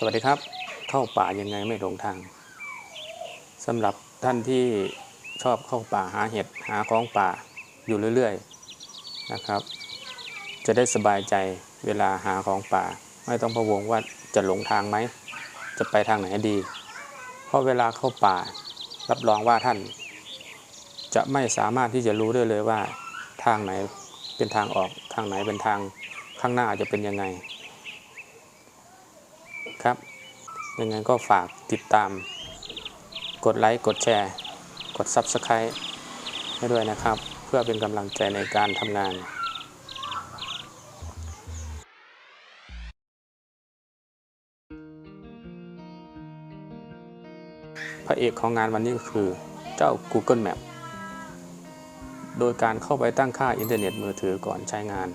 สวัสดีครับ เข้าป่ายังไงไม่หลงทางสำหรับท่านที่ชอบเข้าป่าหาเห็ดหาของป่าอยู่เรื่อยๆนะครับ จะได้สบายใจเวลาหาของป่า ไม่ต้องพะวงว่าจะหลงทางไหม จะไปทางไหนดี เพราะเวลาเข้าป่า รับรองว่าท่าน จะไม่สามารถที่จะรู้ได้เลยว่า ทางไหนเป็นทางออกทางไหนเป็นทางข้างหน้าจะเป็นยังไง ครับ ยังไงก็ฝากติดตาม กดไลค์ กดแชร์ กด Subscribe ให้ด้วยนะครับ เพื่อเป็นกำลังใจในการทำงานพระเอกของงานวันนี้ก็คือเจ้า Google Map โดยการเข้าไปตั้งค่าอินเทอร์เน็ตมือถือก่อนใช้งาน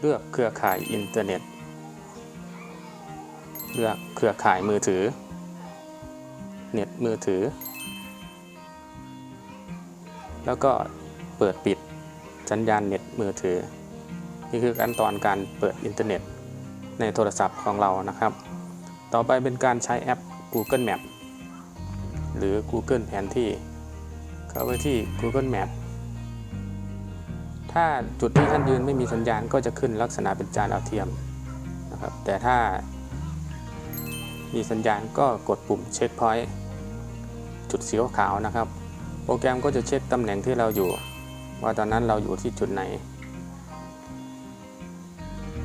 เลือกเครือข่ายอินเทอร์เน็ต เลือเครือข่ายมือถือ เน็ตมือถือ แล้วก็เปิดปิดสัญญาณเน็ตมือถือ นี่คือขั้นตอนการเปิดอินเทอร์เน็ตในโทรศัพท์ของเรานะครับ ต่อไปเป็นการใช้แอป Google Map หรือ Google แผนที่ เข้าไปที่ Google Map ถ้าจุดที่ท่านยืนไม่มีสัญญาณก็จะขึ้นลักษณะเป็นจานดาวเทียมนะครับ แต่ถ้า มีสัญญาณก็กดปุ่มเช็คพอยต์จุดสีขาวนะครับ โปรแกรมก็จะเช็คตำแหน่งที่เราอยู่ ว่าตอนนั้นเราอยู่ที่จุดไหน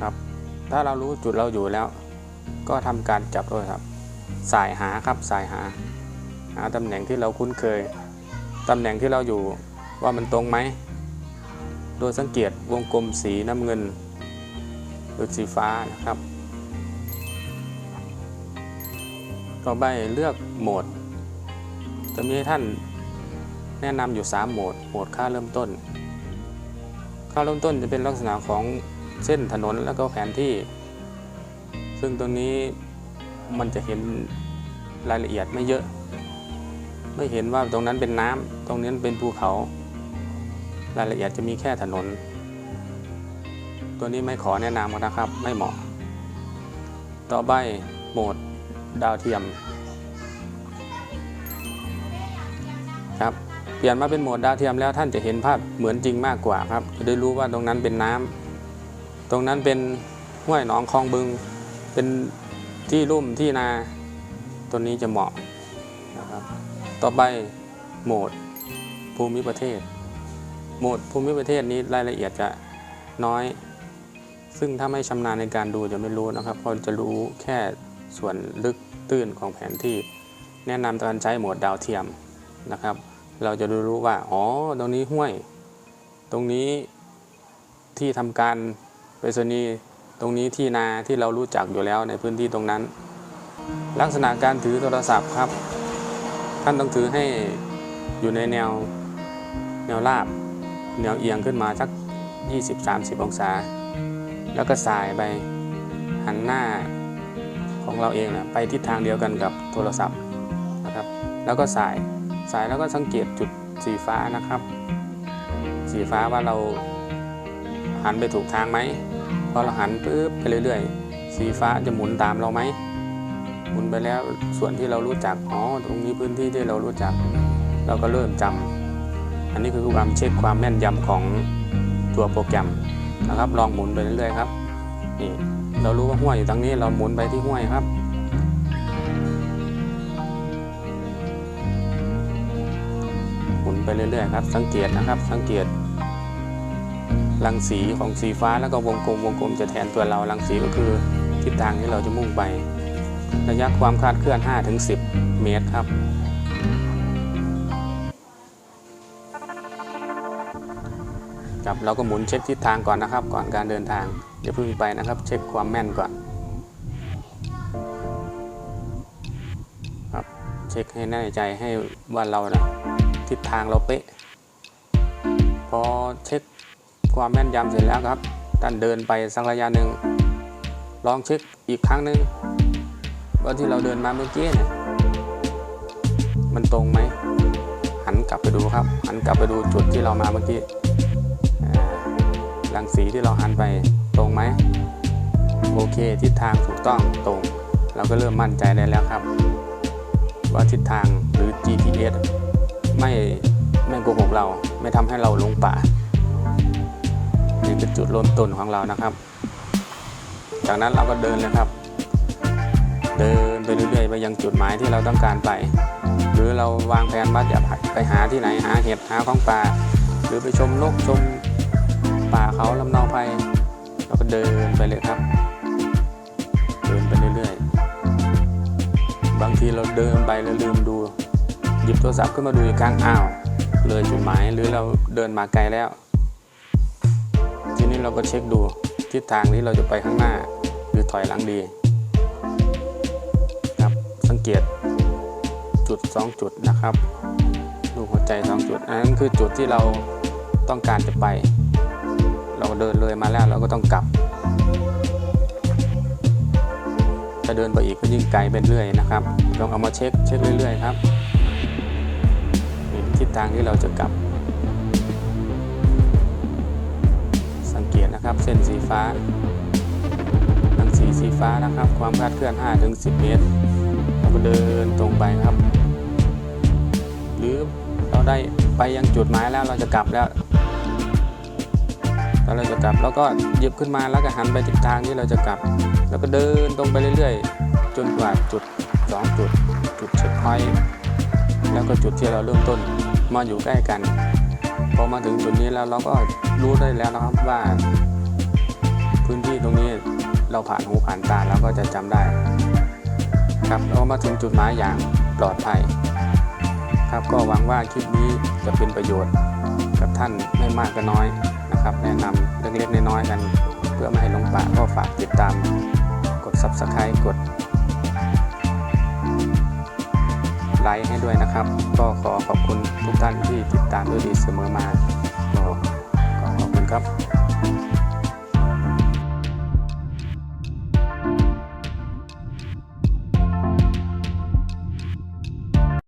ครับถ้าเรารู้จุดเราอยู่แล้ว ก็ทำการจับโทรศัพท์สายหาครับสายหา หาตำแหน่งที่เราคุ้นเคยตำแหน่งที่เราอยู่ว่ามันตรงไหม โดยสังเกตวงกลมสีน้ำเงินหรือสีฟ้านะครับ ต่อไปเลือกโหมด จะมีให้ท่านแนะนำอยู่ 3 โหมด โหมดค่าเริ่มต้น ค่าเริ่มต้นจะเป็นลักษณะของเส้นถนนแล้วก็แผนที่ ซึ่งตรงนี้มันจะเห็นรายละเอียดไม่เยอะ ไม่เห็นว่าตรงนั้นเป็นน้ำตรงนี้เป็นภูเขา รายละเอียดจะมีแค่ถนน ตัวนี้ไม่ขอแนะนำนะครับ ไม่เหมาะ ต่อไปโหมด ดาวเทียมครับเปลี่ยนมาเป็นโหมดดาวเทียมแล้วท่านจะเห็นภาพเหมือนจริงมากกว่าครับ จะได้รู้ว่าตรงนั้นเป็นน้ำตรงนั้นเป็นห้วยหนองคลองบึง เป็นที่ลุ่มที่นาตัวนี้จะเหมาะนะครับ ต่อไปโหมดภูมิประเทศ โหมดภูมิประเทศนี้รายละเอียดจะน้อย ซึ่งถ้าไม่ชำนาญในการดูจะไม่รู้นะครับเพราะจะรู้แค่ส่วนลึก ตื้นของแผนที่ แนะนำการใช้โหมดดาวเทียมนะครับ เราจะรู้ว่าอ๋อตรงนี้ห้วย ตรงนี้ที่ทำการไปรษณีย์ตรงนี้ที่นาที่เรารู้จักอยู่แล้วในพื้นที่ตรงนั้น ลักษณะการถือโทรศัพท์ครับ ท่านต้องถือให้อยู่ในแนวแนวราบ แนวเอียงขึ้นมาสัก 20-30 องศา แล้วก็สายไปหันหน้า ของเราเองนะไปทิศทางเดียวกันกับโทรศัพท์นะครับ แล้วก็สายสายแล้วก็สังเกตจุดสีฟ้านะครับ สีฟ้าว่าเราหันไปถูกทางไหมพอเราหันปุ๊บไปเรื่อยๆ สีฟ้าจะหมุนตามเราไหมหมุนไปแล้วส่วนที่เรารู้จักอ๋อตรงนี้พื้นที่ที่เรารู้จัก เราก็เริ่มจำอันนี้คือความเช็คความแม่นยำของตัวโปรแกรมนะครับ ลองหมุนไปเรื่อยๆครับนี่ เรารู้ว่าห้วยอยู่ตรงนี้เราหมุนไปที่ห้วยครับ หมุนไปเรื่อยๆครับ สังเกตนะครับ สังเกตรังสีของสีฟ้าแล้วก็วงกลมวงกลมจะแทนตัวเรารังสีก็คือทิศทางที่เราจะมุ่งไประยะความคลาดเคลื่อน 5-10 เมตรครับ ครับเราก็หมุนเช็คทิศทางก่อนนะครับ ก่อนการเดินทางอย่าเพิ่งไปนะครับ เช็คความแม่นก่อนครับเช็คให้แน่ใจให้ว่าเรานะทิศทางเราเป๊ะ พอเช็คความแม่นยำเสร็จแล้วครับท่านเดินไปสักระยะหนึ่งลองเช็คอีกครั้งหนึ่งว่าที่เราเดินมาเมื่อกี้เนี่ยมันตรงไหมหันกลับไปดูครับ หันกลับไปดูจุดที่เรามาเมื่อกี้ รังสีที่เราหันไปตรงไหมโอเค ทิศทางถูกต้องตรง เราก็เริ่มมั่นใจได้แล้วครับ ว่าทิศทางหรือ GPS ไม่ไม่โกหกเราไม่ทำให้เราหลงป่านี่คือจุดเริ่มต้นของเรานะครับ จากนั้นเราก็เดินเลยครับ เดินไปเรื่อยๆไปยังจุดหมายที่เราต้องการไป หรือเราวางแผนว่าจะไปหาที่ไหนหาเห็ดหาของป่า หรือไปชมนกชม ป่าเขาลำเนาไพรเราก็เดินไปเลยครับ เดินไปเรื่อยๆ บางทีเราเดินไปแล้วลืมดู หยิบโทรศัพท์ขึ้นมาดูอีกครั้งอ้าว เลยจุดหมายหรือเราเดินมาไกลแล้ว ทีนี้เราก็เช็คดูทิศทางที่เราจะไปข้างหน้า หรือถอยหลังดีครับสังเกตจุด 2 จุดนะครับ ดูหัวใจ 2 จุดอันนั้นคือจุดที่เราต้องการจะไป เดินเลยมาแล้วเราก็ต้องกลับถ้าเดินไปอีกก็ยิ่งไกลไปเรื่อยนะครับลองเอามาเช็คเช็คเรื่อยๆครับทิศทางที่เราจะกลับ สังเกตนะครับเส้นสีฟ้ารังสีสีฟ้านะครับ ความคลาดเคลื่อน5ถึง10 เมตรเราก็เดินตรงไปครับ หรือเราได้ไปยังจุดหมายแล้วเราจะกลับแล้ว เราจะกลับแล้วก็หยิบขึ้นมาแล้วก็หันไปทิศทางที่เราจะกลับ แล้วก็เดินตรงไปเรื่อยๆ จนกว่าจุด 2 จุด จุดเช็คพอยต์แล้วก็จุดที่เราเริ่มต้นมาอยู่ใกล้กัน พอมาถึงจุดนี้แล้วเราก็รู้ได้แล้วนะครับว่า พื้นที่ตรงนี้เราผ่านหูผ่านตาแล้วก็จะจำได้ ครับเรามาถึงจุดหมายอย่างปลอดภัย ครับก็หวังว่าคลิปนี้จะเป็นประโยชน์กับท่านไม่มากก็น้อยนะครับ แนะนำเล็กๆน้อยๆกัน เพื่อไม่ให้ลงป่าก็ฝากติดตามกด Subscribe กดไลค์ให้ด้วยนะครับ ก็ขอขอบคุณทุกท่านที่ติดตามด้วยดีเสมอมาก็ขอขอบคุณครับ